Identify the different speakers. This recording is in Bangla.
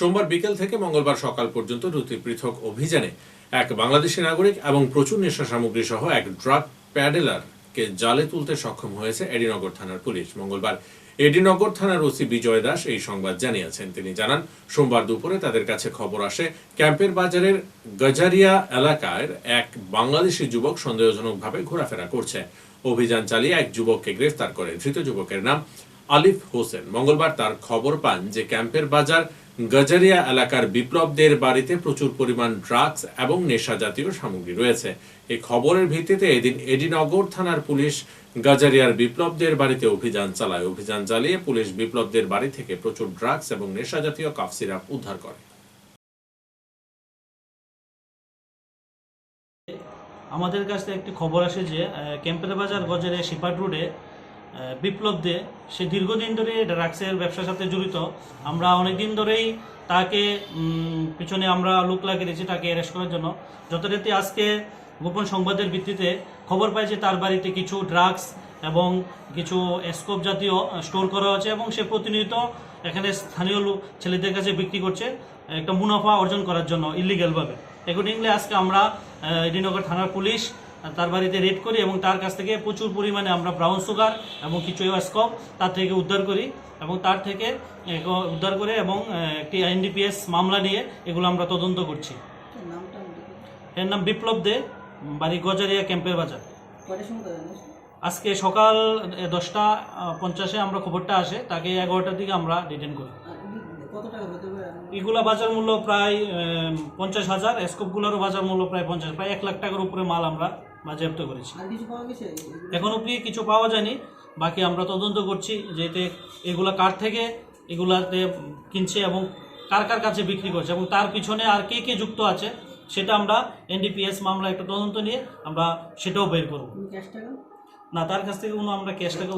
Speaker 1: সোমবার বিকেল থেকে মঙ্গলবার সকাল পর্যন্ত দুটি পৃথক অভিযানে এক বাংলাদেশি নাগরিক এবং প্রচুর নেশা সামগ্রী সহ এক ড্রাগ প্যাডেলারকে জালে তুলতে সক্ষম হয়েছে এডিনগর থানার পুলিশ। মঙ্গলবার এডিনগর থানার ওসি বিজয় দাস এই সংবাদ জানিয়েছেন। তিনি জানান, সোমবার দুপুরে তাদের কাছে খবর আসে, ক্যাম্পের বাজারের গজারিয়া এলাকার এক বাংলাদেশি যুবক সন্দেহজনকভাবে ঘোরাফেরা করছে। অভিযান চালিয়ে এক যুবককে গ্রেফতার করে ধৃত যুবকের নাম আলিফ হোসেন। মঙ্গলবার তার খবর পান যে ক্যাম্পের বাজার গজারিয়া এলাকার বিপ্লবদের বাড়িতে প্রচুর পরিমাণ ড্রাগস এবং নেশা জাতীয় সামগ্রী রয়েছে। এই খবরের ভিত্তিতে এদিন এডিনগর থানার পুলিশ গাজারিয়ার বিপ্লবদের বাড়িতে অভিযান চালায়। অভিযান চালিয়ে পুলিশ বিপ্লবদের বাড়ি থেকে প্রচুর ড্রাগস এবং নেশা জাতীয় কাফ সিরাপ উদ্ধার করে।
Speaker 2: আমাদের কাছ একটি খবর আসে যে ক্যাম্পের বাজার গজের শিপাট রোডে বিপ্লব দে সে দীর্ঘদিন ধরে ড্রাগসের ব্যবসার সাথে জড়িত। আমরা অনেকদিন ধরেই তাকে পিছনে আমরা লোক লাগিয়ে দিয়েছি তাকে অ্যারেস্ট করার জন্য। যথারীতি আজকে গোপন সংবাদের ভিত্তিতে খবর পাই যে তার বাড়িতে কিছু ড্রাগস এবং কিছু স্কোপ জাতীয় স্টোর করা আছে এবং সে প্রতিনিয়ত এখানে স্থানীয় ছেলেদের কাছে বিক্রি করছে একটা মুনাফা অর্জন করার জন্য ইলিগ্যালভাবে অ্যাকর্ডিংলি আজকে আমরা আহ, এডিনগর থানার পুলিশ তার বাড়িতে রেড করি এবং তার কাছ থেকে প্রচুর পরিমাণে আমরা ব্রাউন সুগার এবং কিছু স্কপ তার থেকে উদ্ধার করি এবং তার থেকে উদ্ধার করে এবং একটি এনডিপিএস মামলা নিয়ে এগুলো আমরা তদন্ত করছি। এর নাম বিপ্লব দে বাড়ি গজারিয়া ক্যাম্পের বাজার। আজকে সকাল দশটা পঞ্চাশে আমরা খবরটা আসে তাকে এগারোটার দিকে আমরা ডিটেন করি। এগুলা বাজার মূল্য প্রায় পঞ্চাশ হাজার। স্কোপগুলোরও বাজার মূল্য প্রায় পঞ্চাশ। প্রায় এক লাখ টাকার উপরে মাল আমরা বাজেয়াপ্ত করেছি। এখন অব্দি কিছু পাওয়া যায়নি। বাকি আমরা তদন্ত করছি যে এতে এগুলা কার থেকে এগুলাতে কিনছে এবং কার কার কাছে বিক্রি করছে এবং তার পিছনে আর কে কে যুক্ত আছে সেটা আমরা এনডিপিএস মামলা একটা তদন্ত নিয়ে আমরা সেটাও বের করব। না তার কাছ থেকে কোনো আমরা ক্যাশ টাকা